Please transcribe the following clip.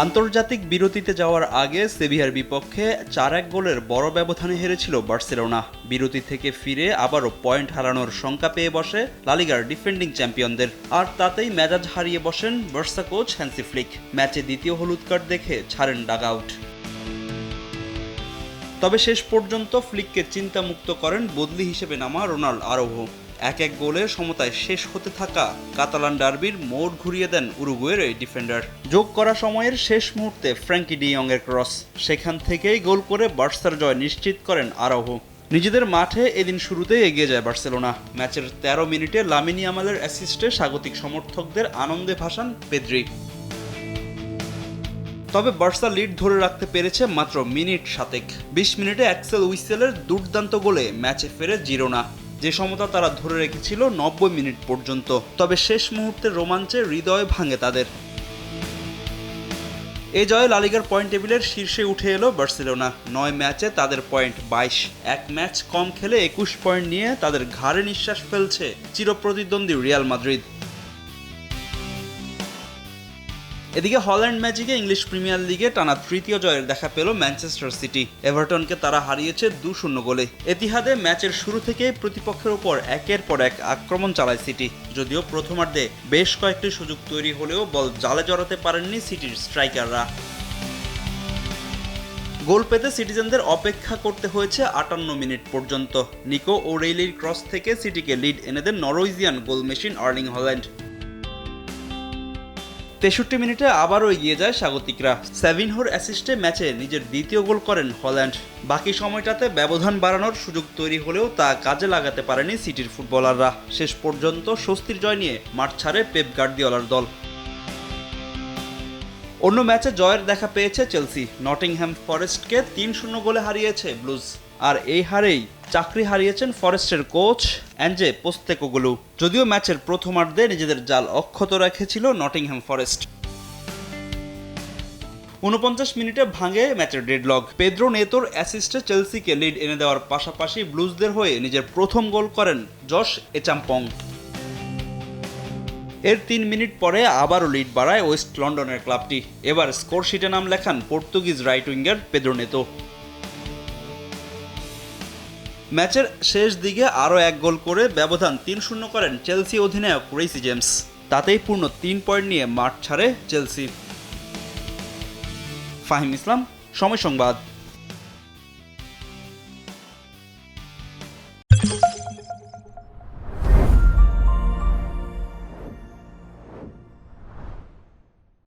আন্তর্জাতিক বিরতিতে যাওয়ার আগে সেভিয়ার বিপক্ষে চার এক গোলের বড় ব্যবধানে হেরেছিল বার্সেলোনা। বিরতি থেকে ফিরে আবারও পয়েন্ট হারানোর শঙ্কা পেয়ে বসে লালিগার ডিফেন্ডিং চ্যাম্পিয়নদের। আর তাতেই মেজাজ হারিয়ে বসেন বার্সা কোচ হ্যান্সি ফ্লিক। ম্যাচে দ্বিতীয় হলুদ কার্ড দেখে ছাড়েন ডাগ আউট। তবে শেষ পর্যন্ত ফ্লিককে চিন্তামুক্ত করেন বদলি হিসেবে নামা রোনাল্ড আরোহ। এক এক গোলের সমতায় শেষ হতে থাকা কাতালান ডার্বির মোড় ঘুরিয়ে দেন উরুগুয়ের এই ডিফেন্ডার। যোগ করা সময়ের শেষ মুহূর্তে ফ্র্যাঙ্কি ডিয়ং এর ক্রস। সেখান থেকেই গোল করে বার্সার জয় নিশ্চিত করেন আরোহ নিজেদের মাঠে এদিন শুরুতেই এগিয়ে যায় বার্সেলোনা। ম্যাচের তেরো মিনিটে লামিনি আমালের অ্যাসিস্টে স্বাগতিক সমর্থকদের আনন্দে ভাসান পেদ্রি। তবে বার্সা লিড ধরে রাখতে পেরেছে মাত্র মিনিট সাতেক। বিশ মিনিটে অ্যাক্সেল উইসেলের দুর্দান্ত গোলে ম্যাচে ফেরে জিরোনা। যে সমতা তারা ধরে রেখেছিল নব্বই মিনিট পর্যন্ত। তবে শেষ মুহূর্তে রোমাঞ্চে হৃদয় ভাঙে তাদের। এ জয়ে লালিগার পয়েন্ট টেবিলের শীর্ষে উঠে এলো বার্সেলোনা। নয় ম্যাচে তাদের পয়েন্ট বাইশ। এক ম্যাচ কম খেলে একুশ পয়েন্ট নিয়ে তাদের ঘাড়ে নিঃশ্বাস ফেলছে চিরপ্রতিদ্বন্দ্বী রিয়াল মাদ্রিদ। এদিকে হল্যান্ড ম্যাজিকে ইংলিশ প্রিমিয়ার লিগে টানা তৃতীয় জয়ের দেখা পেল ম্যানচেস্টার সিটি। এভারটনকে তারা হারিয়েছে দু শূন্য গোলে। এতিহাদে ম্যাচের শুরু থেকে প্রতিপক্ষের উপর একের পর এক আক্রমণ চালায় সিটি। যদিও প্রথমার্ধে বেশ কয়েকটি সুযোগ তৈরি হলেও বল জালে জড়াতে পারেননি সিটির স্ট্রাইকাররা। গোল পেতে সিটিজেনদের অপেক্ষা করতে হয়েছে আটান্ন মিনিট পর্যন্ত। নিকো ওরেইলির ক্রস থেকে সিটিকে লিড এনে দেন Norwegian goal machine Erling Haaland. তেষট্টি মিনিটে আবারও এগিয়ে যায় স্বাগতিকরা। সেভিনহোর অ্যাসিস্টে ম্যাচে নিজের দ্বিতীয় গোল করেন হল্যান্ড। বাকি সময়টাতে ব্যবধান বাড়ানোর সুযোগ তৈরি হলেও তা কাজে লাগাতে পারেনি সিটির ফুটবলাররা। শেষ পর্যন্ত স্বস্তির জয় নিয়ে মাঠ ছাড়ে পেপ গার্দিওলার দল। অন্য ম্যাচে জয়ের দেখা পেয়েছে চেলসি। নটিংহ্যাম ফরেস্টকে তিন শূন্য গোলে হারিয়েছে ব্লুজ। আর এই হারেই চাকরি হারিয়েছেন ফরেস্টের কোচ অ্যাঞ্জে পোস্তেকোগুলু। যদিও ম্যাচের প্রথমার্ধে নিজেদের জাল অক্ষত রেখেছিল নটিংহ্যাম ফরেস্ট। উনপঞ্চাশ মিনিটে ভাঙে ম্যাচের ডেডলক। পেদ্রো নেতোর অ্যাসিস্টে চেলসিকে লিড এনে দেওয়ার পাশাপাশি ব্লুজদের হয়ে নিজের প্রথম গোল করেন জশ এচাম্পং। এর তিন মিনিট পরে আবারও লিড বাড়ায় ওয়েস্ট লন্ডনের ক্লাবটি। এবার স্কোর শিটে নাম লেখান Portuguese right winger Pedro Neto. ম্যাচের শেষ দিকে আরও এক গোল করে ব্যবধান তিন শূন্য করেন চেলসি অধিনায়ক রেসি জেমস। তাতেই পূর্ণ তিন পয়েন্ট নিয়ে মাঠ ছাড়ে চেলসি। ফাহিম ইসলাম, সময় সংবাদ।